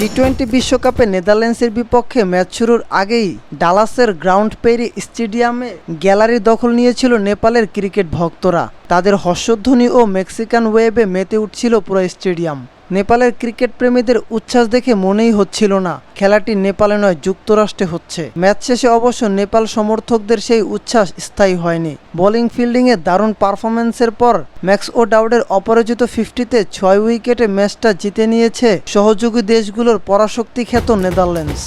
T twenty বিশ্বকাপে নেদারল্যান্ডসের বিপক্ষে ম্যাচ শুরুর আগেই ডালাসের গ্রাউন্ড পেরি স্টেডিয়ামে গ্যালারি দখল নিয়েছিল নেপালের ক্রিকেট ভক্তরা। তাদের হর্ষধ্বনি ও মেক্সিকান ওয়েবে মেতে উঠছিল পুরো স্টেডিয়াম। নেপালের ক্রিকেট প্রেমীদের উচ্ছ্বাস দেখে মনেই হচ্ছিল না। খেলাটি নেপালে নয়, যুক্তরাষ্ট্রে হচ্ছে। ম্যাচ শেষে অবশ্য নেপাল সমর্থকদের সেই উচ্ছ্বাস স্থায়ী হয়নি। বোলিং ফিল্ডিংয়ে দারুণ পারফরম্যান্সের পর ম্যাক্স ও ডাউডের অপরাজিত ফিফটিতে ছয় উইকেটে ম্যাচটা জিতে নিয়েছে সহযোগী দেশগুলোর পরাশক্তি খ্যাত নেদারল্যান্ডস।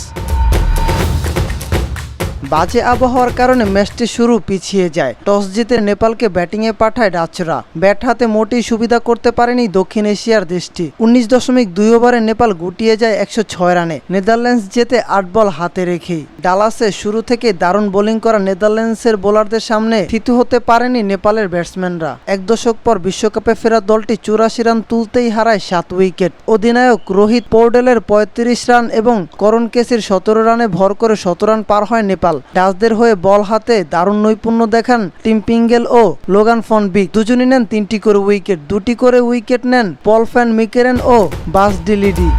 বাজে আবহাওয়ার কারণে ম্যাচটি শুরু পিছিয়ে যায়। টস জিতে নেপালকে ব্যাটিংয়ে পাঠায় ডাচরা ব্যাট হাতে মোটেই সুবিধা করতে পারেনি দক্ষিণ এশিয়ার দেশটি। উনিশ দশমিক দুই ওভারে নেপাল গুটিয়ে যায় একশো ছয় রানে। নেদারল্যান্ডস জেতে আট বল হাতে রেখেই। ডালাসে শুরু থেকে দারুণ বোলিং করা নেদারল্যান্ডসের বোলারদের সামনে থিতু হতে পারেনি নেপালের ব্যাটসম্যানরা। এক দশক পর বিশ্বকাপে ফেরা দলটি চুরাশি রান তুলতেই হারায় সাত উইকেট। অধিনায়ক রোহিত পৌডেলের পঁয়ত্রিশ রান এবং করণ কেসির সতেরো রানে ভর করে শত রান পার হয় নেপাল। ডাচদের হয়ে বল হাতে দারুণ নৈপুণ্য দেখান টিম পিঙ্গেল ও লোগান ফন বিক দুজনই নেন তিনটি করে উইকেট, দুটি করে উইকেট নেন পল ফ্যান মিকেরেন ও বাস ডিলিডি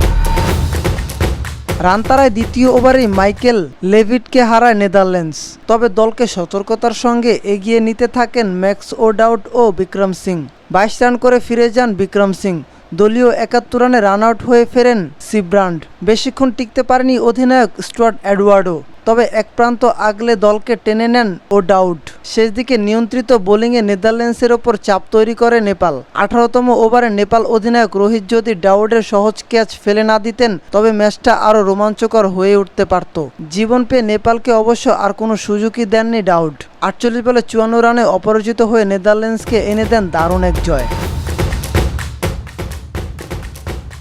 রান তারায় দ্বিতীয় ওভারেই মাইকেল লেভিটকে হারায় নেদারল্যান্ডস। তবে দলকে সতর্কতার সঙ্গে এগিয়ে নিতে থাকেন ম্যাক্স ও ডাউট ও বিক্রম সিং। বাইশ রান করে ফিরে যান বিক্রম সিং। দলীয় একাত্তর রানে রান আউট হয়ে ফেরেন সিব্রান্ড বেশিক্ষণ টিকতে পারেনি অধিনায়ক স্টুয়ার্ট অ্যাডওয়ার্ডো তবে এক প্রান্ত আগলে দলকে টেনে নেন ও ডাউট। শেষ দিকে নিয়ন্ত্রিত বোলিংয়ে নেদারল্যান্ডসের ওপর চাপ তৈরি করে নেপাল। আঠারোতম ওভারে নেপাল অধিনায়ক রোহিত যদি ডাউডের সহজ ক্যাচ ফেলে না দিতেন, তবে ম্যাচটা আরও রোমাঞ্চকর হয়ে উঠতে পারত। জীবন পেয়ে নেপালকে অবশ্য আর কোনো সুযোগই দেননি ডাউড আটচল্লিশ বলে চুয়ান্ন রানে অপরাজিত হয়ে নেদারল্যান্ডসকে এনে দেন দারুণ এক জয়।